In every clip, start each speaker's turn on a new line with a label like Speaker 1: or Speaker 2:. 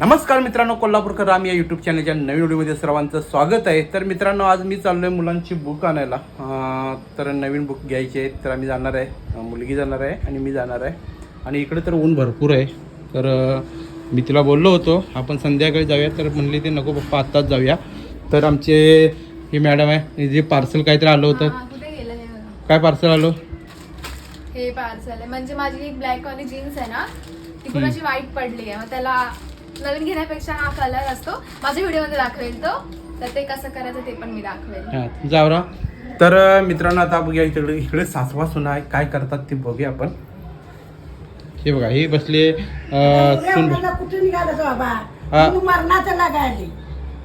Speaker 1: नमस्कार मित्रांनो कोल्हापूरकर राम या यूट्यूब चॅनलच्या नवीन व्हिडिओमध्ये सर्वांचं स्वागत आहे. तर मित्रांनो आज मी चाललोय मुलांची बुक आणायला. तर नवीन बुक घ्यायची आहेत तर आम्ही जाणार आहे. मुलगी जाणार आहे आणि मी जाणार आहे. आणि इकडे तर ऊन भरपूर आहे. तर मी तिला बोललो होतो आपण संध्याकाळी जाऊया. तर म्हणली ते नको पप्पा आत्ताच जाऊया. तर आमचे ही मॅडम आहे जे पार्सल काहीतरी आलं होतं. काय पार्सल आलं?
Speaker 2: हे पार्सल आहे. म्हणजे माझी एक ब्लॅक वाली जीन्स आहे ना ती अशी पडली आहे. मग त्याला नवीन घेण्यापेक्षा हा कलर असतो. माझ्या व्हिडिओमध्ये दाखवेल तो. तर ते कसं करायचं ते पण मी दाखवेल.
Speaker 1: हां जावरा. तर मित्रांनो आता बघूया इकडे इकडे सासवा सुना आहे. काय करतात ते बघूया आपण. हे बघा हे बसले अं, सुन
Speaker 3: एवढ्याला कुठे निघालं बाबा?
Speaker 1: हा.
Speaker 3: तू मरणाचं लागायले.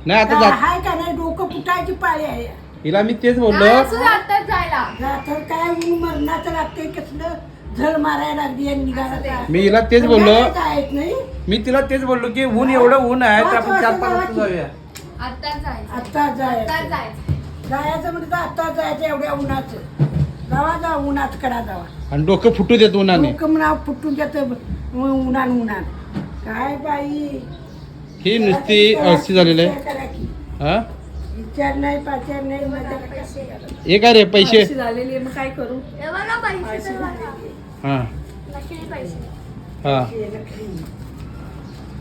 Speaker 1: नाही आता जात
Speaker 3: हाय का नाही? डोकं फुटायची पाळी आहे.
Speaker 1: हिला मी तेच
Speaker 2: नाही,
Speaker 1: बोललो.
Speaker 2: असू दे, आत्ताच जायला.
Speaker 3: तर काय ऊन मरणाचं लागते कसलं? झळ मारायला लागली आणि निघाला.
Speaker 1: मी हिला तेच बोललो.
Speaker 3: नाही?
Speaker 1: मी तिला तेच बोललो की ऊन एवढं ऊन आहे तर आपण चार पाच वाजता जाऊया.
Speaker 2: आत्ताच जायचं.
Speaker 3: आता
Speaker 2: आत्ताच
Speaker 3: जायचं
Speaker 2: जायचं.
Speaker 3: जायचं म्हणजे तर आता जायचं एवढ्या उन्हाचं. जावा जा उन्हात कडा जावा.
Speaker 1: आणि डोकं फुटू देत उन्हाने.
Speaker 3: डोकं म्हणा फुटून जातं उन्हान उन्हात काय बाई?
Speaker 1: ही नुसती अशी झालेली आहे.
Speaker 3: विचार करा की.
Speaker 1: हा?
Speaker 3: विचार नाही पाचार नाही करायची?
Speaker 1: हे काय रे पैसे?
Speaker 3: झालेली आहे, मग काय करू?
Speaker 2: हे बघा पैसे
Speaker 3: अशी
Speaker 2: तर बघा.
Speaker 1: हा.
Speaker 2: नकली पैसे
Speaker 1: हा.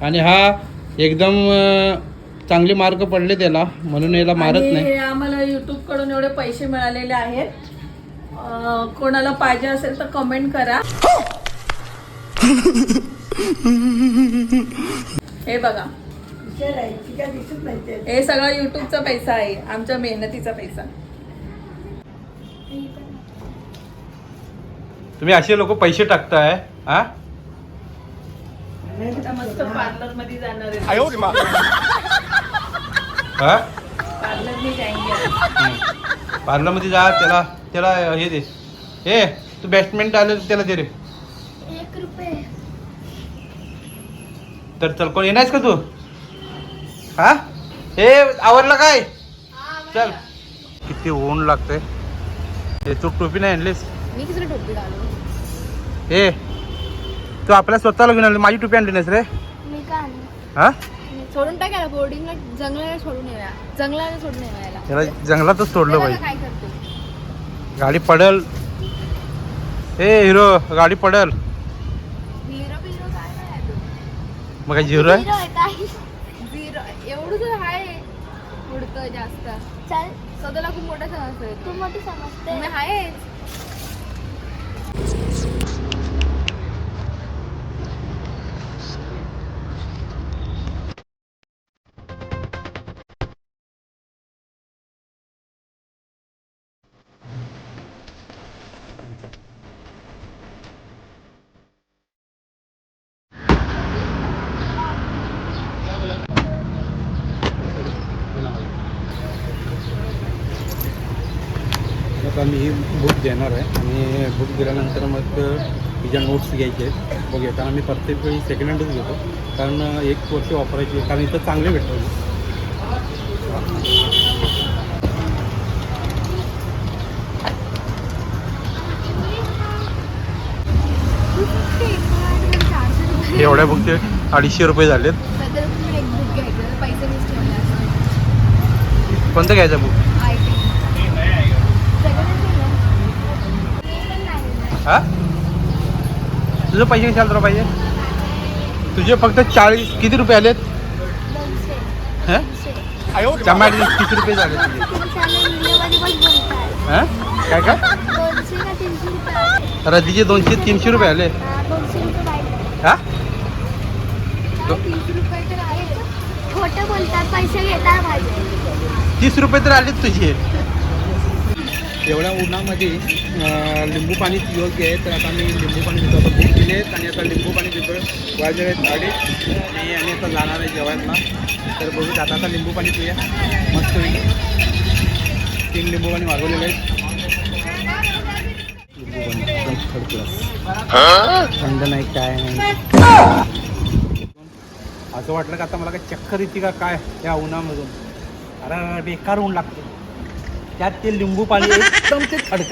Speaker 1: आणि हा एकदम चांगले मार्क पडले त्याला म्हणून याला मारत नाही.
Speaker 4: आम्हाला युट्यूबकडून एवढे पैसे मिळालेले आहेत. कोणाला पाहिजे असेल तर कमेंट करा. हे बघा. हे सगळा युट्यूबचा पैसा आहे आमच्या मेहनतीचा पैसा.
Speaker 1: तुम्ही असे लोक पैसे टाकताय हा?
Speaker 4: मस्त पार्लरमध्ये जाणार आहे.
Speaker 1: हा
Speaker 4: पार्लर में. जाएंगे
Speaker 1: पार्लरमध्ये जा त्याला त्याला हे दे. हे तू बॅट्समॅन आले त्याला दे रे.
Speaker 2: एक रुपये.
Speaker 1: तर चल कोण येणारच का तू? हा? हे आवरलं काय? चल. किती ऊन लागतंय. हे तू टोपी नाही आणलीस?
Speaker 2: मी किती टोपी घालू?
Speaker 1: हे तू आपल्या स्वतःला घेऊन आणली माझी टोपी आणली नाहीस रे.
Speaker 2: मी का आणू?
Speaker 1: हा?
Speaker 2: सोडून टाकायला बोर्डिंगला जंगलाला सोडून येऊया. जंगलाला सोडून
Speaker 1: त्याला जंगलातच सोडलं पाहिजे
Speaker 2: काय करते?
Speaker 1: गाडी पडल. हे हिरो गाडी पडल.
Speaker 2: हिरो बिरो काय नाही आहे तू
Speaker 1: मग काय झिरो आहे?
Speaker 2: झिरो आहे काय? झिरो एवढं तर आहे. उडतं जास्त. चल. स्वतःला खूप मोठं समजतोय. तू मोठी समजते मी आहेच.
Speaker 1: आता मी बुक देणार आहे. आणि बुक दिल्यानंतर मग तिच्या नोट्स घ्यायचे आहेत. बघूया. कारण मी प्रत्येक वेळी सेकंड हँडच घेतो. कारण एक वर्ष वापरायची. कारण इथं चांगले भेटतात. हे एवढ्या बुकचे अडीचशे रुपये झालेत.
Speaker 2: बुक
Speaker 1: कोणतं घ्यायचं बुक हा? तुझं पैसे कशाला तुला पाहिजे तुझे फक्त चाळीस किती रुपये आलेत हा? टमाटे किती रुपये झाले तुझे काय काय? रदीचे दोनशे तीनशे रुपये आले हा? तीस रुपये तर आलेत तुझे। एवढ्या उन्हामध्ये लिंबू पाणी योग्य आहे तर आता मी लिंबू पाणी पितो आता भूक आहेत आणि आता लिंबू पाणी पितो वाजले आहेत गाडी आणि आम्ही आता जाणार आहे जेवायला. तर बघू आता आता लिंबू पाणी पिऊया. मस्त तीन लिंबू पाणी मागवलेले आहे लिंबू पाणी एकदम थर्ड क्लास थंड नाही काय नाही. असं वाटलं का आता मला काय चक्कर येते का काय या उन्हामधून? अरे बेकार ऊन लागते. त्यात ते लिंबू पाणी एकदम ते थर्ड